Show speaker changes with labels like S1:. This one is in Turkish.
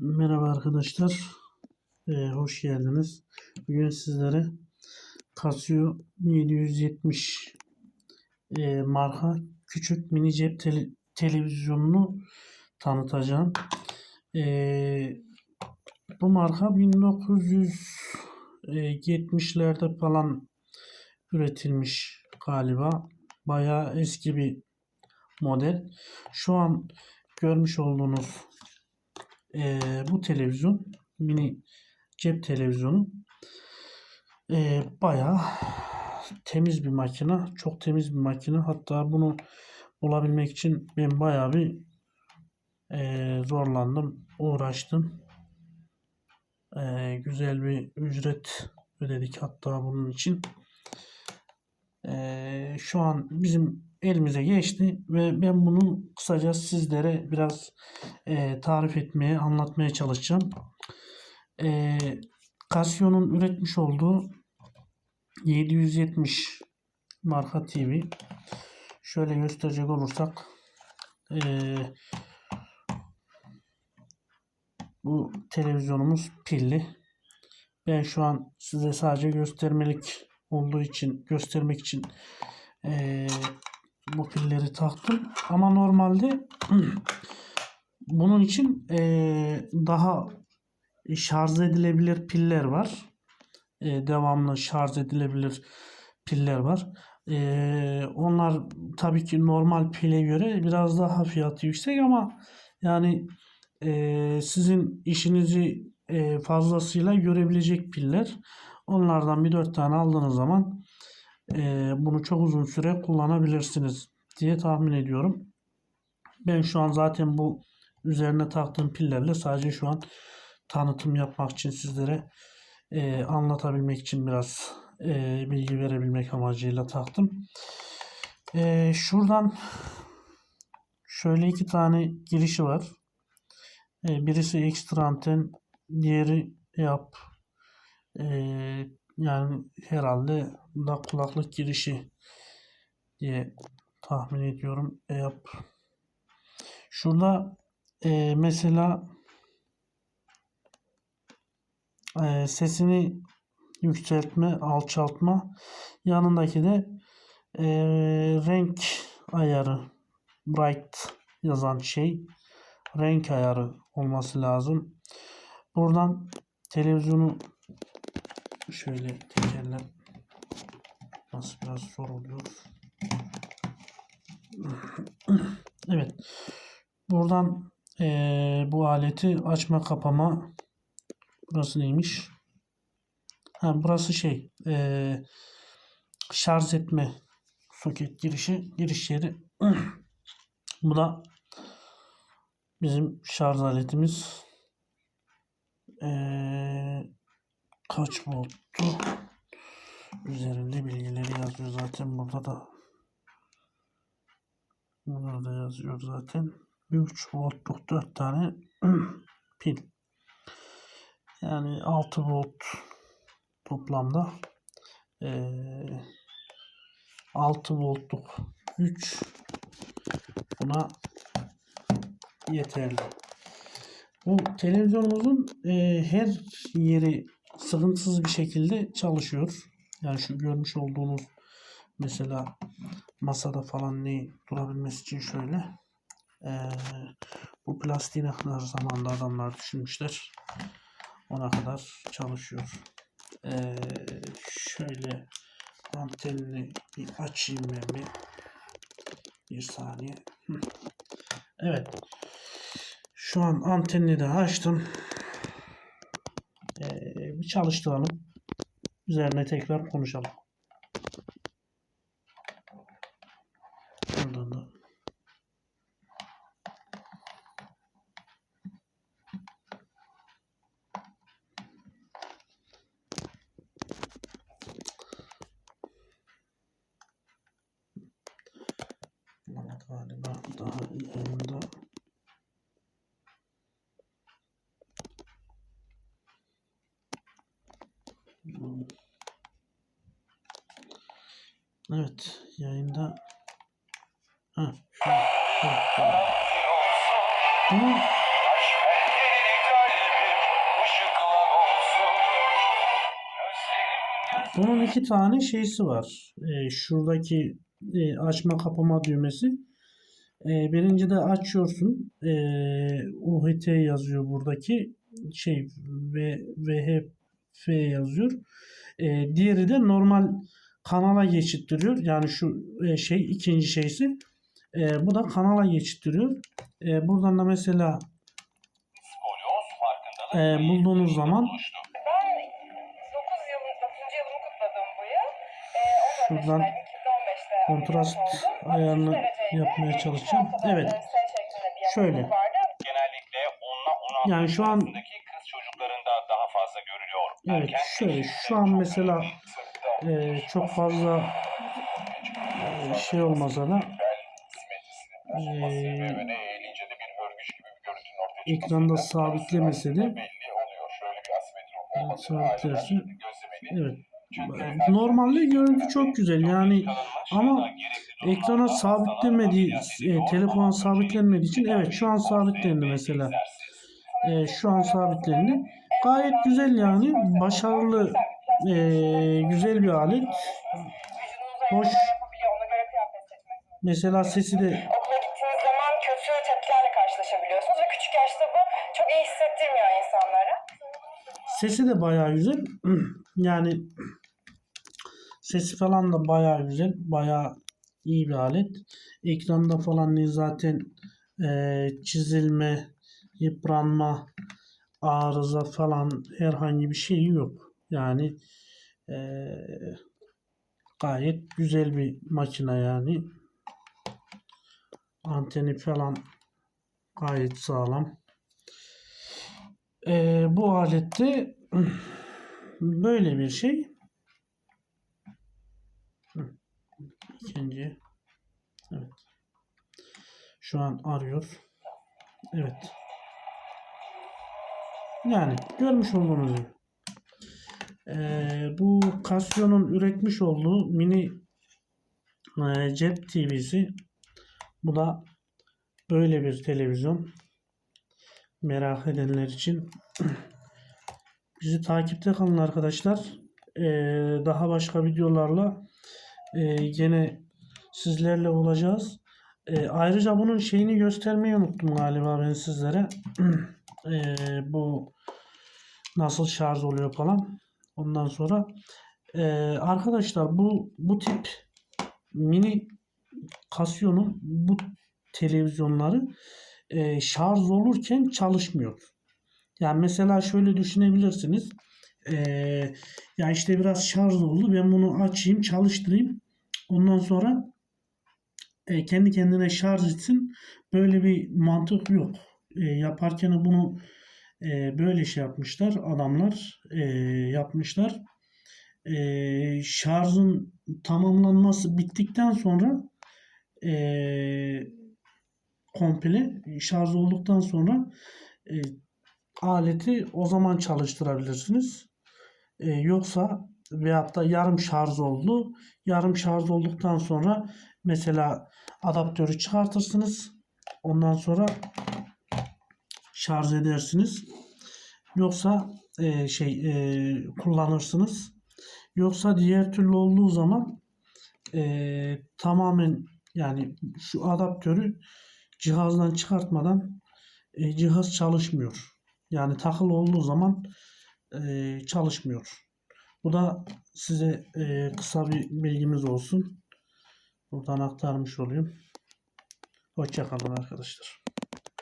S1: Merhaba arkadaşlar. Ee, hoş geldiniz. Bugün sizlere Casio 770 e, marka küçük mini cep tele- televizyonunu tanıtacağım. Ee, bu marka 1970'lerde falan üretilmiş galiba. Bayağı eski bir model. Şu an görmüş olduğunuz ee, bu televizyon mini cep televizyonu ee, bayağı temiz bir makine. Çok temiz bir makine. Hatta bunu bulabilmek için ben bayağı bir ee, zorlandım. Uğraştım. Ee, güzel bir ücret ödedik hatta bunun için. Ee, şu an bizim elimize geçti ve ben bunu kısaca sizlere biraz e, tarif etmeye, anlatmaya çalışacağım. E, Casio'nun üretmiş olduğu 770 marka TV. Şöyle gösterecek olursak e, bu televizyonumuz pilli. Ben şu an size sadece göstermelik olduğu için göstermek için e, bu pilleri taktım. Ama normalde bunun için e, daha şarj edilebilir piller var. E, devamlı şarj edilebilir piller var. E, onlar tabii ki normal pile göre biraz daha fiyatı yüksek ama yani e, sizin işinizi e, fazlasıyla görebilecek piller. Onlardan bir dört tane aldığınız zaman e, bunu çok uzun süre kullanabilirsiniz diye tahmin ediyorum. Ben şu an zaten bu üzerine taktığım pillerle sadece şu an tanıtım yapmak için sizlere e, anlatabilmek için biraz e, bilgi verebilmek amacıyla taktım. E, şuradan şöyle iki tane girişi var. E, birisi ekstra anten, diğeri yap. E, yani herhalde da kulaklık girişi diye tahmin ediyorum. E, yap. Şurada e, mesela e, sesini yükseltme, alçaltma. Yanındaki de e, renk ayarı, bright yazan şey renk ayarı olması lazım. Buradan televizyonu şöyle tekerler nasıl biraz zor oluyor. evet. Buradan eee, bu aleti açma kapama burası neymiş? Ha, burası şey eee, şarj etme soket girişi giriş yeri. bu da bizim şarj aletimiz. Eee, kaç volttu? Üzerinde bilgileri yazıyor zaten burada da. Burada da yazıyor zaten. 3 voltluk 4 tane pil. Yani 6 volt toplamda eee 6 voltluk 3 buna yeterli. Bu televizyonumuzun eee, her yeri sıkıntısız bir şekilde çalışıyor. Yani şu görmüş olduğunuz mesela masada falan ne durabilmesi için şöyle eee, bu plastiğine kadar zamanda adamlar düşünmüşler. Ona kadar çalışıyor. Eee, şöyle antenini bir açayım ben bir. Bir saniye. Evet. Şu an antenini de açtım. Çalıştıralım. Üzerine tekrar konuşalım. Buradan da galiba daha yayında Evet yayında ha, şu, şu, şu. Ama Bunun iki tane şeysi var. Ee, şuradaki e, açma kapama düğmesi. E, birinci de açıyorsun. Ee, e, UHT yazıyor buradaki şey ve VHF yazıyor. E, diğeri de normal kanala geçittiriyor. Yani şu e, şey ikinci şeysi. Ee, bu da kanala geçittiriyor. Ee, buradan da mesela e, bulduğunuz zaman
S2: oluştu.
S3: Ben 9 yılın 9. yılımı kutladım bu yıl. 14
S1: Şuradan
S3: yaşındaydım, 2015'te
S1: kontrast ayarını
S3: 33 dereceydi.
S1: yapmaya çalışacağım. Evet. Şöyle.
S2: Genellikle 10'la 16
S1: Yani şu an-
S2: kız çocuklarında daha fazla görülüyor.
S1: Evet şöyle şu an mesela. E, çok fazla e, şey olmasa da
S2: bozulması
S1: Ee, ekranda sabitlemese de sabitlerse evet. Normalde görüntü çok güzel yani ama ekrana sabitlemediği e, telefona sabitlenmediği için evet şu an sabitlendi mesela. E, şu an sabitlendi. Gayet güzel yani başarılı e, güzel bir alet Hoş. mesela sesi de
S3: kötü tepkilerle karşılaşabiliyorsunuz ve küçük yaşta bu çok iyi hissettirmiyor insanlara.
S1: Sesi de bayağı güzel. Yani sesi falan da bayağı güzel. Bayağı iyi bir alet. Ekranda falan zaten eee, çizilme, yıpranma, arıza falan herhangi bir şey yok. Yani eee, gayet güzel bir makine yani. Anteni falan gayet sağlam. Eee, bu alette böyle bir şey. İkinci. Evet. Şu an arıyor. Evet. Yani görmüş olduğunuz gibi. Eee, bu Casio'nun üretmiş olduğu mini eee, cep TV'si. Bu da böyle bir televizyon. Merak edenler için bizi takipte kalın arkadaşlar. Ee, daha başka videolarla e, yine sizlerle olacağız. Ee, ayrıca bunun şeyini göstermeyi unuttum galiba ben sizlere. Ee, bu nasıl şarj oluyor falan. Ondan sonra ee, arkadaşlar bu bu tip mini Casio'nun bu televizyonları e, şarj olurken çalışmıyor. Yani mesela şöyle düşünebilirsiniz. E, ya işte biraz şarj oldu. Ben bunu açayım, çalıştırayım. Ondan sonra e, kendi kendine şarj etsin. Böyle bir mantık yok. E, yaparken bunu e, böyle şey yapmışlar. Adamlar e, yapmışlar. E, şarjın tamamlanması bittikten sonra e, komple şarj olduktan sonra e, aleti o zaman çalıştırabilirsiniz. E, yoksa veyahut da yarım şarj oldu. Yarım şarj olduktan sonra mesela adaptörü çıkartırsınız. Ondan sonra şarj edersiniz. Yoksa e, şey e, kullanırsınız. Yoksa diğer türlü olduğu zaman e, tamamen yani şu adaptörü cihazdan çıkartmadan e, cihaz çalışmıyor. Yani takılı olduğu zaman e, çalışmıyor. Bu da size e, kısa bir bilgimiz olsun. Buradan aktarmış olayım. Hoşçakalın arkadaşlar.